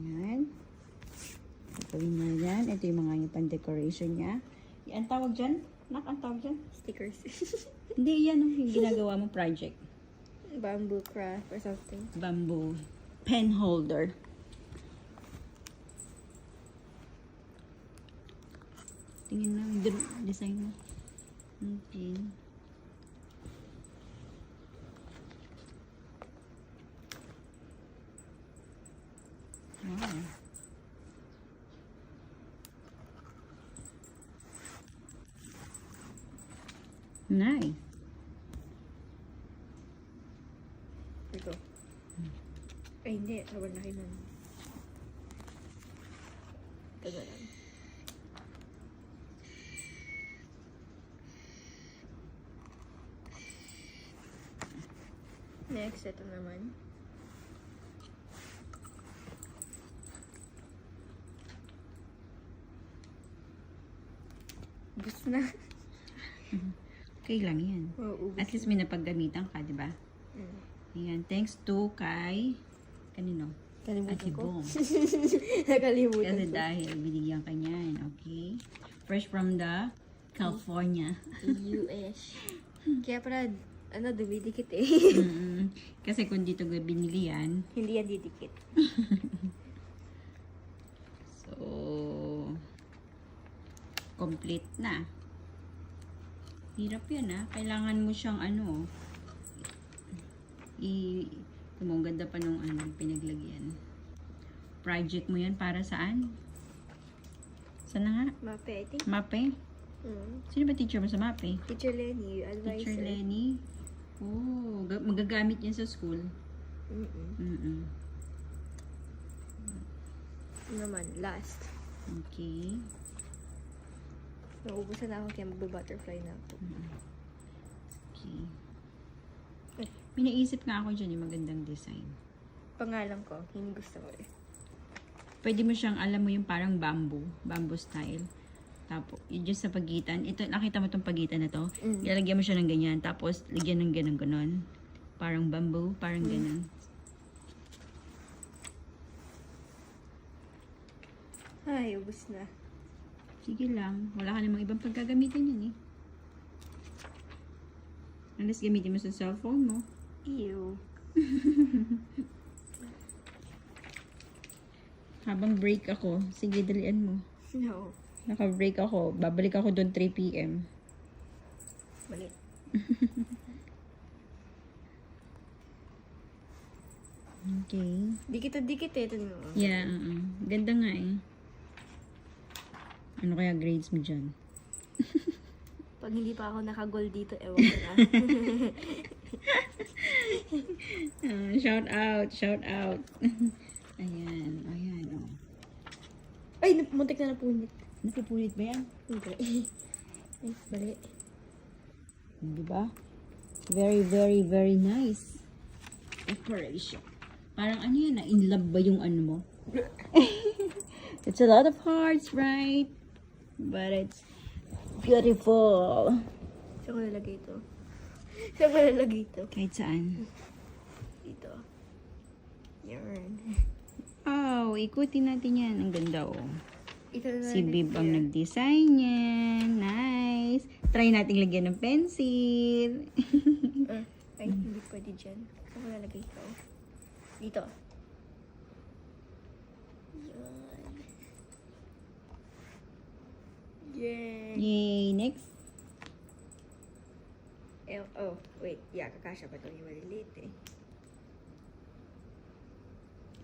Yan. Gagawin na yan. Ito yung mga yung pan-decoration niya. Yan, tawag dyan? Nak, ang tawag dyan? Stickers. Hindi, yan yung ginagawa mo project. Bamboo craft or something. Bamboo pen holder. Tingin dr- design mo. Okay. Wow. Nice. Ito. Ay, hindi. Sobrang laki nun. Ito na lang. Next, ito naman. Gusto na. Okay lang yan. Mauubos At least may napaggamitan ka, di ba? Mm. Ayan, thanks to kay kanino? Kalimutan Ate ko. Bong. Nakalimutan Kasi ko. dahil binigyan ka niyan, okay? Fresh from the California. US. Kaya pala, ano, dumidikit eh. Mm, Kasi kung dito ko binili yan, Hindi yan didikit. so, complete na. Hirap yan ah. Kailangan mo siyang ano, i, ang ganda pa nung ano, pinaglagyan. Project mo yan para saan? Saan na nga? Mape, I think. Mape? Mm. Sino ba teacher mo sa Mape? Teacher Lenny, advisor. Teacher Lenny. Oh, ga- magagamit yan sa school. Mm-mm. Mm-mm. Ano naman, last. Okay. Nauubusan na ako kaya magbe-butterfly na ako. Okay. Eh. May naisip nga ako dyan yung magandang design. Pangalan ko, hindi gusto ko eh. Pwede mo siyang, alam mo yung parang bamboo, bamboo style. Tapos, yun dyan sa pagitan. Ito, nakita mo tong pagitan na to? Mm. Ilalagyan mo siya ng ganyan. Tapos, lagyan ng ganun ganon. Parang bamboo, parang Mm. ganun. Ay, ubus na. Sige lang. Wala ka namang ibang pagkagamitan yun eh. Unless gamitin mo sa cellphone mo. Ew. Habang break ako, sige dalian mo. No. Naka-break ako. Babalik ako doon 3 p.m. Mali. Okay. Dikit na dikit eh. Ito. Yeah, uh Ganda nga eh. Ano kaya grades mo dyan? Pag hindi pa ako naka-goal dito, ewan ko na. Ah, shout out, shout out. ayan, ayan. Oh. Ay, muntik na napunit. Napupulit ba yan? Hindi. Ay, mali. Di ba? Very, very, very nice. Decoration. Parang ano yan, na in love ba yung ano mo? it's a lot of hearts, right? But it's beautiful. Saan ko nalagay ito? Saan ko nalagay ito? Kahit saan. Dito. Yarn. Oh, ikutin natin yan. Ang ganda oh. Ito na Si Bib ang nag-design yan. Nice. Try nating lagyan ng pencil. Uh, ay, hindi pwede dyan. Saan ko nalagay ito? Dito. Yan. Yay! Yay, next. Eh, oh, wait. Yeah, kakasya pa ito yung maliliit eh.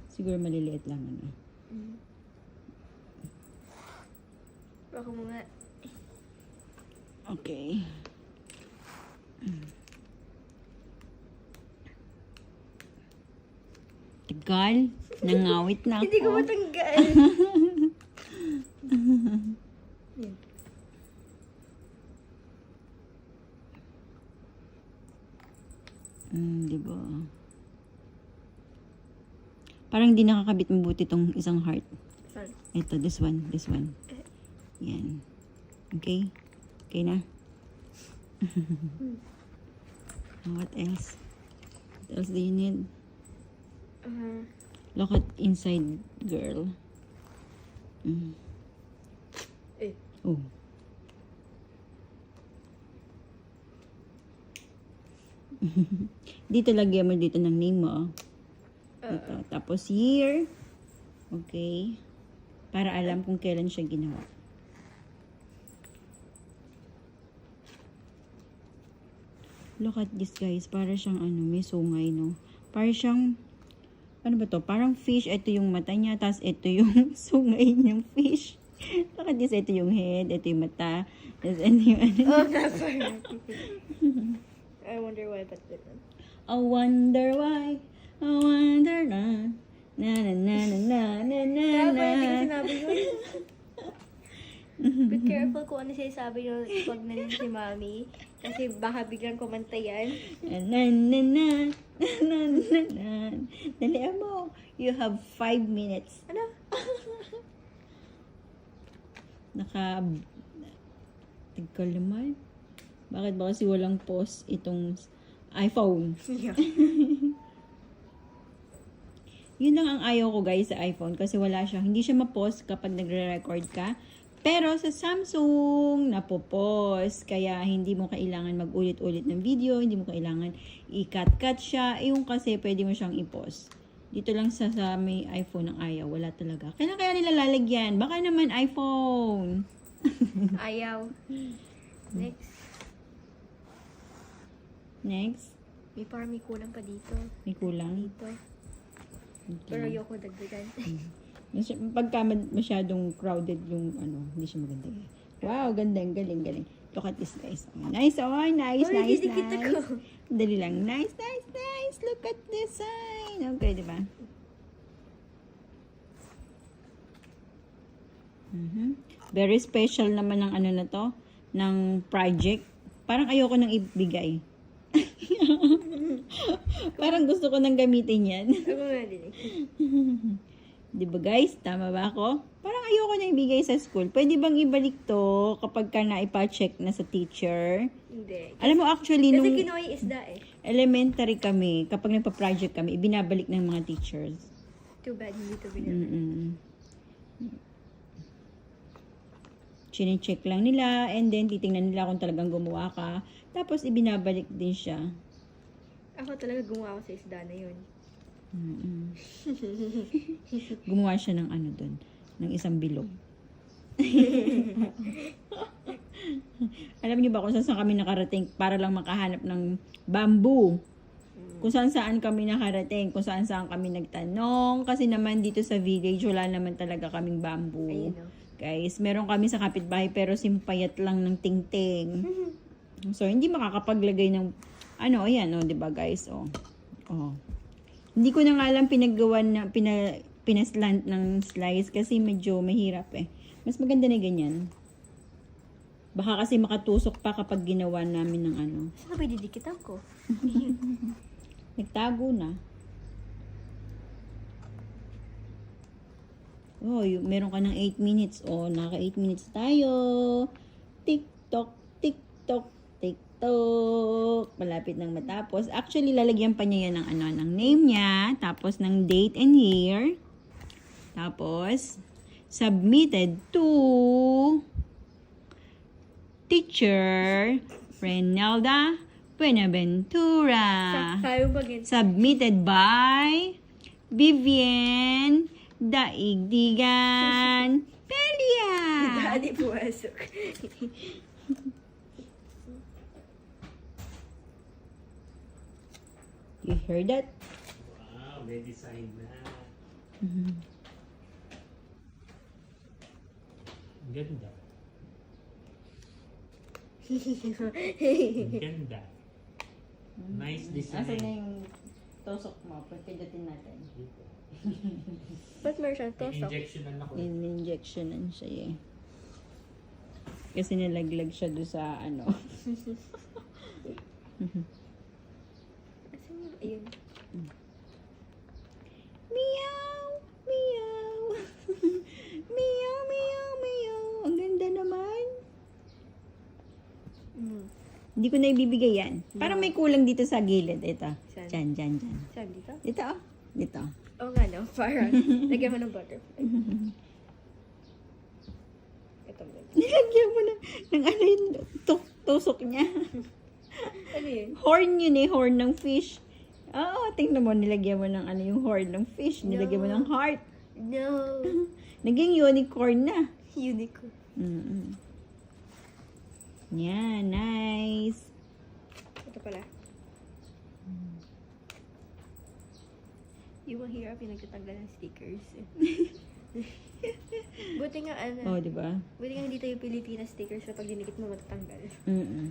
Siguro maliliit lang ano. Mm. Baka mo nga. Okay. Tagal. Nangawit na ako. Hindi ko matanggal. Yan. Mm, di ba? Parang hindi nakakabit mabuti tong isang heart. Sorry. Ito, this one, this one. Yan. Okay? Okay na? What else? What else do you need? Uh, Look at inside, girl. Mm. Eh. Oh. dito lagyan mo dito ng name mo. oh. Ito. Tapos year. Okay. Para alam kung kailan siya ginawa. Look at this guys. Para siyang ano, may sungay no. Para siyang ano ba to? Parang fish. Ito yung mata niya. Tapos ito yung sungay niyang fish. Look at this. Ito yung head. Ito yung mata. Tapos ito yung ano. Oh, that's. I wonder why that's different. I wonder why. I wonder na. Na na na na na na na Kaya na. ba ko sinabi? Be careful kung ano sinasabi nyo pag nandun si mami. Kasi baka biglang kumanta yan. Na na na na na na na. Dalihan mo. You have five minutes. Ano? Naka... Tigkal naman. Bakit ba kasi walang pause itong iPhone? Yeah. Yun lang ang ayaw ko guys sa iPhone kasi wala siya. Hindi siya ma-pause kapag nagre-record ka. Pero sa Samsung, napo-pause. Kaya hindi mo kailangan mag-ulit-ulit ng video. Hindi mo kailangan i-cut-cut siya. Eh, Yung kasi pwede mo siyang i-pause. Dito lang sa, sa may iPhone ang ayaw. Wala talaga. Kailan kaya nila lalagyan? Baka naman iPhone. Ayaw. Next. Next. May parang may kulang pa dito. May kulang. Dito. Pero ayoko dagdagan. Mas, pagka masyadong crowded yung ano, hindi siya maganda. eh. Wow, ganda, galing, galing. Look at this guys. Oh, nice, oh, nice, Oh, nice, nice. ako. Dali lang. Nice, nice, nice. Look at this sign. Okay, di ba? Mhm. Very special naman ng ano na to, ng project. Parang ayoko nang ibigay. Parang gusto ko nang gamitin yan. Ako nga din. Di ba guys? Tama ba ako? Parang ayoko na ibigay sa school. Pwede bang ibalik to kapag ka naipa-check na sa teacher? Hindi. Alam mo actually, Kasi nung kinuha yung isda eh. elementary kami, kapag nagpa-project kami, ibinabalik ng mga teachers. Too bad hindi to binili. Mm-mm. Chine-check lang nila and then titingnan nila kung talagang gumawa ka. Tapos ibinabalik din siya. Ako talaga gumawa ako sa isda na yun. Mm-mm. gumawa siya ng ano dun, ng isang bilog. Alam niyo ba kung saan saan kami nakarating para lang makahanap ng bamboo? Kung saan saan kami nakarating, kung saan saan kami nagtanong. Kasi naman dito sa village, wala naman talaga kaming bamboo. Ayun. Guys, meron kami sa kapitbahay pero simpayat lang ng tingting. So, hindi makakapaglagay ng, ano, ayan, oh, di ba guys, oh. Oh. Hindi ko na nga lang pinagawan na, pina, pinaslant ng slice kasi medyo mahirap eh. Mas maganda na ganyan. Baka kasi makatusok pa kapag ginawa namin ng ano. Saan ba didikitan ko? Nagtago na. Oh, y- meron ka ng 8 minutes. Oh, naka 8 minutes tayo. TikTok, TikTok, TikTok. Malapit nang matapos. Actually, lalagyan pa niya yan ng ano, ng name niya, tapos ng date and year. Tapos, submitted to teacher Renelda Buenaventura. Submitted by Vivian Daigdigan Pelia. Daddy pumasok. You heard that? Wow, may design na. Ang ganda. Ang ganda. Nice Asan na design. yung tosok mo? Pagpindutin natin. Ba't meron siyang tosok? Injectionan ako. In-injectionan siya eh. Kasi nalaglag siya doon sa ano. Asan yung, ayun. Meow! Meow! meow, meow, meow! Ang ganda naman. Mm. Hindi ko na ibibigay yan. Parang may kulang dito sa gilid. Ito. Saan? Diyan, diyan, diyan. Saan dito? Ito oh. Dito. Oo nga no, parang. Lagyan mo ng butterfly. Ito mo. Nilagyan mo na ng ano yun, tu- tusok niya. Ano yun? horn yun eh, horn ng fish. Oo, tingnan mo, nilagyan mo ng ano yung horn ng fish. Nilagyan mo ng heart. No. Naging unicorn na. Unicorn. Mm-mm. Yeah, nice. Ito pala. Yung mahirap yung nagtatanggal ng stickers. buti nga ano, Oh, di ba? buti nga dito yung Pilipinas stickers na pag dinikit mo matatanggal. Mm-mm.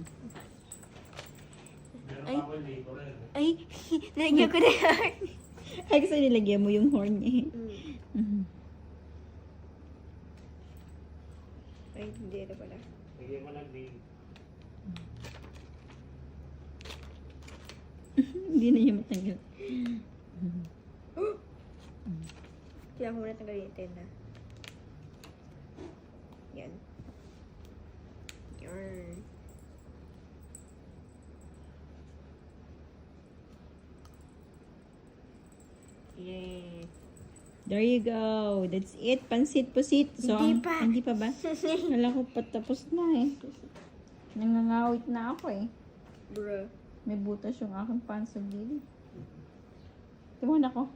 Meron Ay. labor. Ay, nalagyan ko na yan. Ay, kasi nilagyan mo yung horn niya. eh. Mm. Mhm. Ay, hindi ito pala. Lagyan mo lang din. Hindi na niya matanggal. Kaya ko muna tanggalin yung tenda. Yan. Yarn. Yay. There you go. That's it. Pansit pusit. So, Hindi ang- pa. Hindi pa ba? Kala ko patapos na eh. Nangangawit na ako eh. Bro. May butas yung aking pants sa gilid. Tumon ako.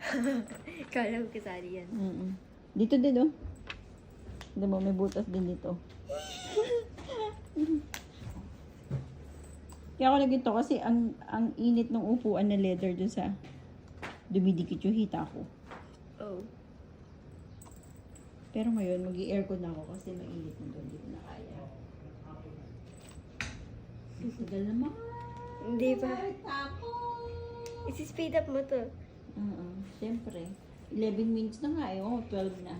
Kala ko kasali yan. Mm Dito din oh. Hindi mo, may butas din dito. Kaya ako nagito kasi ang ang init ng upuan na leather dun sa dumidikit yung hita ko. Oh. Pero ngayon, mag aircon na ako kasi mainit na doon. Hindi ko na kaya. Tagal naman. Hindi pa. Tapos. Isi-speed up mo to. Oo, siyempre. 11 minutes na nga eh. Oh, 12 na.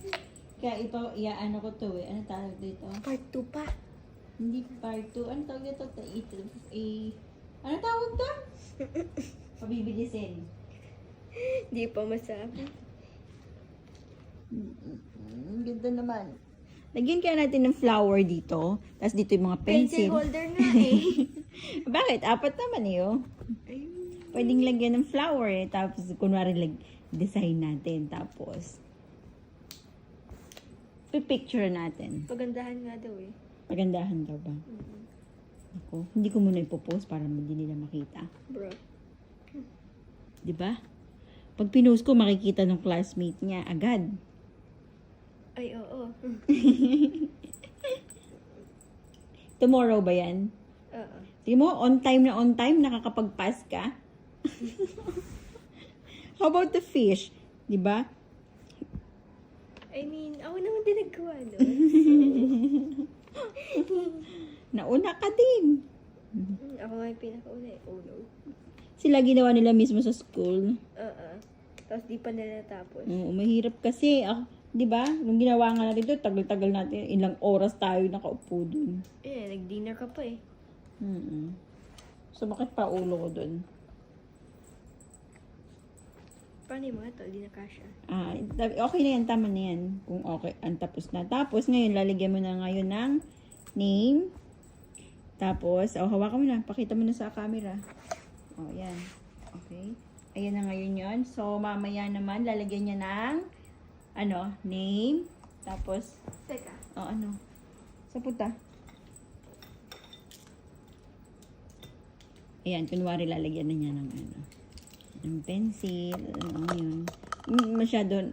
Kaya ito, iaano ko to eh. Ano tawag dito? Part 2 pa. Hindi part 2. Ano tawag dito? Ta- i- i- ano tawag to? Pabibilisin. Hindi pa masabi. Mm, ganda naman. Lagyan kaya natin ng flower dito. Tapos dito yung mga Pencil pencil. holder nga eh. Bakit? Apat naman eh, oh. Pwedeng lagyan ng flower eh. Tapos, kunwari, lag design natin. Tapos, pipicture natin. pagandahan nga daw eh. Pagandahan daw ba? Mm. Ako, hindi ko muna ipopost para hindi nila makita. Bro. Di ba? Pag pinost ko, makikita ng classmate niya agad. Ay, oo. Tomorrow ba yan? Oo. Tingnan mo, on time na on time, nakakapag-pass ka. How about the fish? Di ba? I mean, ako naman din naggawa no? Nauna ka din. Mm, ako nga yung pinakauna eh. Oh no. Sila ginawa nila mismo sa school. Oo. Tapos di pa nila natapos. Oo, mahirap kasi. Ako, di ba? Nung ginawa nga natin ito, tagal-tagal natin. Ilang oras tayo nakaupo dun. Eh, nag-dinner ka pa eh. mm So, bakit pa ulo ko dun? Paano yung mga to? Di na kasha. Ah, okay na yan, tama na yan. Kung okay, ang tapos na. Tapos, ngayon, lalagyan mo na ngayon ng name. Tapos, oh, hawakan mo na. Pakita mo na sa camera. Oh, yan. Okay. Ayan na ngayon yon So, mamaya naman, lalagyan niya ng, ano, name. Tapos, Teka. oh, ano, sa puta. Ayan, kunwari lalagyan na niya ng ano, ng pencil, ano yun. Masyado,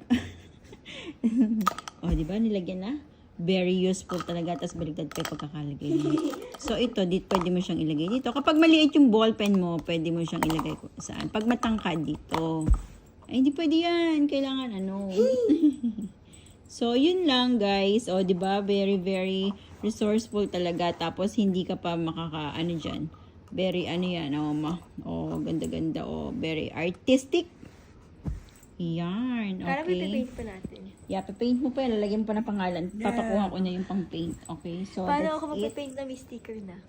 oh, di ba, nilagyan na? Very useful talaga, tapos baligtad pa pagkakalagay mo. So, ito, dito, pwede mo siyang ilagay dito. Kapag maliit yung ballpen mo, pwede mo siyang ilagay saan. Pag matangkad dito, ay, hindi pwede yan. Kailangan, ano. So, yun lang guys. O, di ba Very, very resourceful talaga. Tapos, hindi ka pa makaka, ano dyan. Very, ano yan, o, ma. O, ganda-ganda, o. Very artistic. Yan, okay. paint pa natin. Yeah, paint mo pa yan. Lalagyan mo pa ng pangalan. Papakuha ko na yung pang paint. Okay, so Paano ako magpapaint na may sticker na?